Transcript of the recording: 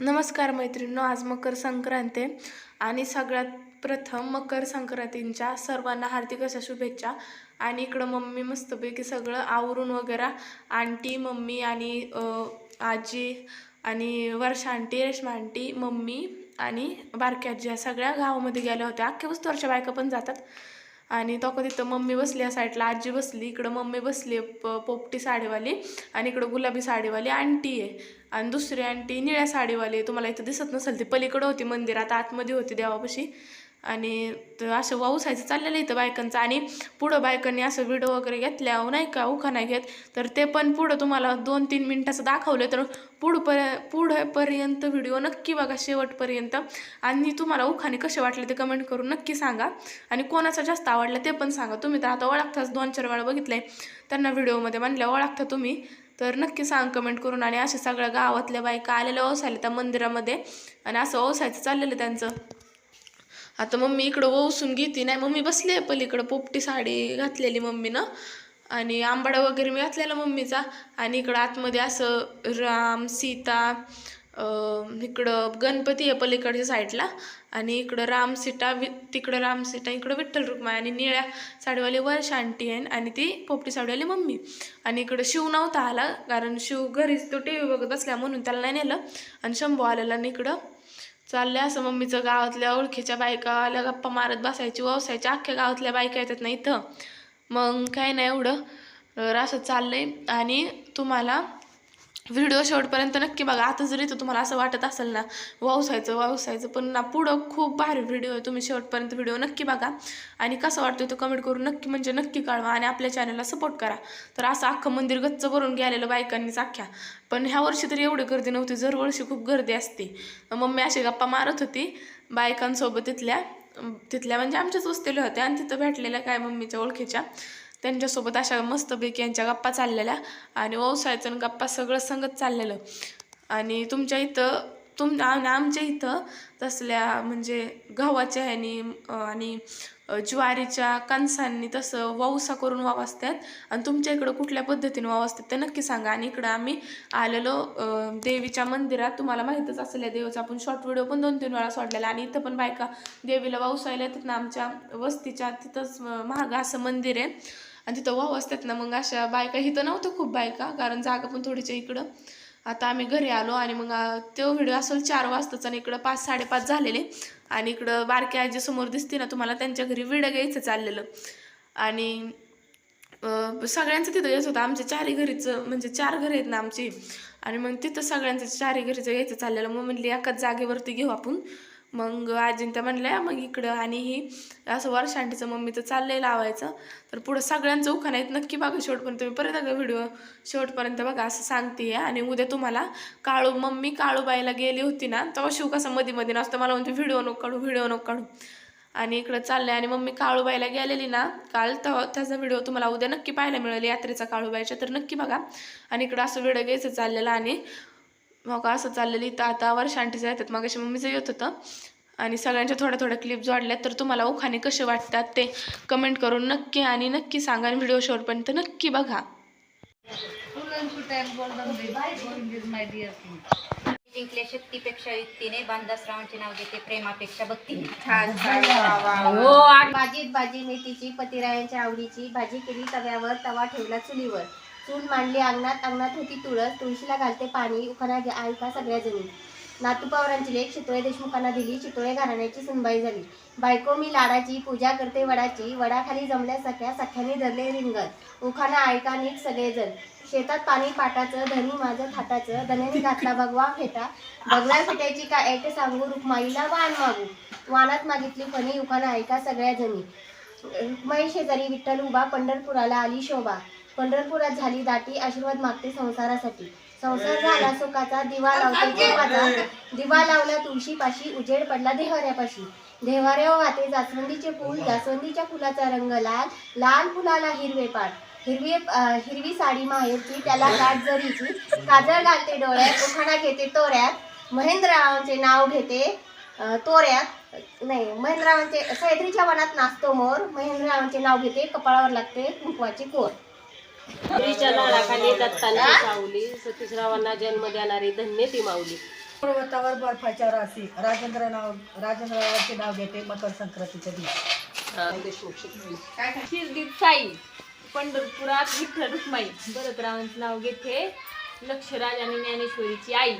नमस्कार मैत्रिणींनो आज मकर संक्रांत आहे. आणि सगळ्यात प्रथम मकर संक्रांतींच्या सर्वांना हार्दिक अशा शुभेच्छा. आणि इकडं मम्मी मस्तपैकी सगळं आवरून वगैरे आंटी मम्मी आणि आजी आणि Varsha aunty Reshma aunty mummy आणि बारक्या आजी या सगळ्या गावामध्ये गेल्या होत्या. अख्ख्या वस्तूवरच्या बायका पण जातात. आणि तो तिथं मम्मी बसली या साईडला आजी बसली इकडं मम्मी बसली प पोपटी साडीवाली आणि इकडं गुलाबी साडीवाली आंटी आहे. आणि दुसरी आंटी निळ्या साडीवाली तुम्हाला इथं दिसत नसेल ती. पलीकडं होती मंदिरात आतमध्ये होती देवापाशी. आणि तर असं वाऊसायचं चाललेलं इथं बायकांचं. आणि पुढं बायकांनी असं व्हिडिओ वगैरे घेतल्या नाही का? उखा नाही घेत. तर ते पण पुढं तुम्हाला दोन तीन मिनटाचं दाखवलं तर पुढं पर पुढंपर्यंत व्हिडिओ नक्की बघा शेवटपर्यंत. आणि तुम्हाला उखाने कसे वाटले ते कमेंट करून नक्की सांगा. आणि कोणाचा जास्त आवडला ते पण सांगा. तुम्ही तर आता ओळखताच दोन चार वेळा बघितलंय. त्यांना व्हिडिओमध्ये म्हणल्या ओळखता तुम्ही. तर नक्की सांग कमेंट करून. आणि अशा सगळ्या गावातल्या बायका आलेल्या ओसायला त्या मंदिरामध्ये. आणि असं ओसायचं चाललेलं त्यांचं. आता मम्मी इकडं ओसून घेते नाही. मम्मी बसली आहे पलीकडं पोपटी साडी घातलेली मम्मीनं. आणि आंबाडा वगैरे मी घातलेला मम्मीचा. आणि इकडं आतमध्ये असं राम सीता इकडं गणपती आहे पलीकडच्या साईडला. आणि इकडं रामसीटा वि तिकडं रामसीटा इकडं विठ्ठल रुक्माई आणि निळ्या साडीवाली वर्ष आंटी आहे आणि ती पोपटी साडीवाली मम्मी. आणि इकडं शिव नव्हता आला कारण शिव घरीच तो टी व्ही बघत बसल्या म्हणून त्याला नाही नेलं. आणि शंभू आलेला आणि इकडं चाललंय असं मम्मीचं गावातल्या ओळखीच्या बायका आल्या गप्पा मारत बसायची वसायची अख्ख्या गावातल्या बायका येतात ना इथं. मग काय नाही एवढं. तर असं चाललंय. आणि तुम्हाला व्हिडिओ शेवटपर्यंत नक्की बघा. आता जरी तर तुम्हाला असं वाटत असेल ना वावसायचं वावसायचं पण ना पुढं खूप भारी व्हिडिओ आहे. तुम्ही शेवटपर्यंत व्हिडिओ नक्की बघा. आणि कसं वाटतं तो कमेंट करून नक्की म्हणजे नक्की कळवा आणि आपल्या चॅनलला सपोर्ट करा. तर असं अख्खं मंदिर गच्च भरून गेलेलं बायकांनीच अख्ख्या पण ह्या वर्षी तरी एवढी गर्दी नव्हती. दरवर्षी खूप गर्दी असते. मम्मी अशी गप्पा मारत होती बायकांसोबत तिथल्या तिथल्या म्हणजे आमच्याच वस्तीला होत्या आणि तिथं भेटलेल्या काय मम्मीच्या ओळखीच्या. त्यांच्यासोबत अशा मस्तपैकी यांच्या गप्पा चाललेल्या आणि व्यवसायाचं आणि गप्पा सगळं संगत चाललेलं. आणि तुमच्या इथं तुम आमच्या इथं तसल्या म्हणजे गव्हाच्या ह्यानी आणि ज्वारीच्या कणसांनी तसं वावसा करून वावसतात आणि तुमच्या इकडं कुठल्या पद्धतीने वावसतात ते नक्की सांगा. आणि इकडं आम्ही आलेलो देवीच्या मंदिरात. तुम्हाला माहीतच असेल या देवीचा आपण शॉर्ट व्हिडिओ पण दोन तीन वेळा सोडलेला. आणि इथं पण बायका देवीला वावसायला येतात ना आमच्या वस्तीच्या तिथंच महाग असं मंदिर आहे. आणि तिथं वाव असतात ना मग अशा बायका इथं नव्हतं खूप बायका कारण जागा पण थोडीच्या इकडं. आता आम्ही घरी आलो आणि मग तो व्हिडिओ असेल चार वाजताचा आणि इकडं पाच साडेपाच झालेले. आणि इकडं बारक्या आजी समोर दिसते ना तुम्हाला त्यांच्या घरी विडं घ्यायचं चाललेलं. आणि सगळ्यांचं तिथं यायचं होतं. आमच्या चारी घरीचं म्हणजे चार घरं आहेत ना आमची. आणि मग तिथं सगळ्यांचं चारी घरीचं यायचं चाललेलं. मग म्हणली एकाच जागेवरती घेऊ आपण. मग आजीन त्या म्हणल्या मग इकडं आणि ही. असं वर्षांटीचं मम्मीचं चाललंय लावायचं. तर पुढं सगळ्यांचं उखाण आहेत. नक्की बघा शेवटपर्यंत. तुम्ही परत अगं व्हिडिओ शेवटपर्यंत बघा असं सांगते आणि उद्या तुम्हाला काळू मम्मी काळूबाईला गेली होती ना तेव्हा शिव कसा मध्ये मध्ये नसतं. मला म्हणते व्हिडिओ नको काढू व्हिडिओ नको काढू. आणि इकडं चाललंय. आणि मम्मी काळूबाईला गेलेली ना काल तेव्हा त्याचा व्हिडिओ तुम्हाला उद्या नक्की पाहायला मिळेल. यात्रेचा काळूबाईच्या. तर नक्की बघा. आणि इकडं असं व्हिडिओ घ्यायचं चाललेलं. आणि मग असं चाललेलं इथं आता वर्षांटीचं येतात मग अशी मम्मीचं येत होतं. आणि सगळ्यांच्या थोड्या थोड्या क्लिप जोडल्या तर तुम्हाला उखाणे कसे वाटतात ते कमेंट करून नक्की आणि नक्की सांगा. आणि व्हिडिओ शेवटपर्यंत नक्की बघा. जिंकले शक्तीपेक्षा युक्तीने. बांधाश्रावांचे नाव घेते प्रेमापेक्षा भक्तीने. भाजीत भाजी मेथीची पतिरायांच्या आवडीची भाजी केली तव्यावर. तवा ठेवला चुलीवर. चूल मांडली. अंगणात अंगणात होती तुळस. तुळशीला घालते पाणी. उखाणा घ्या. ऐका सगळ्या जणी. नातू पवारांची लेख चितोळे देशमुखांना दिली. चितोळे घराण्याची सुनबाई झाली. बायको मी लाडाची पूजा करते वडाची. वडाखाली जमल्या सख्या सख्याने धरले रिंगण. उखाना ऐका नीट सगळेजण. शेतात पाणी पाटाचं धनी माझं थाटाचं. धन्याने घातला भगवा फेटा. बगला फेटायची का एक सांगू? रुक्माईला वाण मागू. वानात मागितली फणी. उखाना ऐका सगळ्या जणी. रुक्माई शेजारी विठ्ठल उभा. पंढरपुराला आली शोभा. पंढरपुरात झाली दाटी आशीर्वाद मागते संसारासाठी. संसार झाला सुखाचा दिवा लावते देवाचा. दिवा लावला तुळशीपाशी उजेड पडला देवाऱ्यापाशी देवाऱ्या वाहते जास्वंदीचे फूल जास्वंदीच्या फुलाचा रंग लाल लाल फुलाला हिरवे पाट. हिरवी हिरवी साडी माहेरची त्याला गाठ जरीची. काजळ घालते डोळ्यात उखाणा घेते तोऱ्यात. महेंद्ररावांचे नाव घेते तोऱ्यात. नाही महेंद्ररावांचे सह्याद्रीच्या वनात नाचतो मोर. महेंद्ररावांचे नाव घेते कपाळावर लागते कुंकवाची कोर. लाडाखाली दत्तांची सावली सतीशरावांना जन्म देणारी धन्य ती माऊली. पर्वतावर बर्फाच्या राशी राजेंद्र नाव राजेंद्रावरचे नाव घेते मकर संक्रांतीच्या दिवशी. शिर्डीत साई पंढरपुरात विठ्ठल रुक्माई. भरतरावांचं नाव घेते लक्षराज आणि ज्ञानेश्वरीची आई.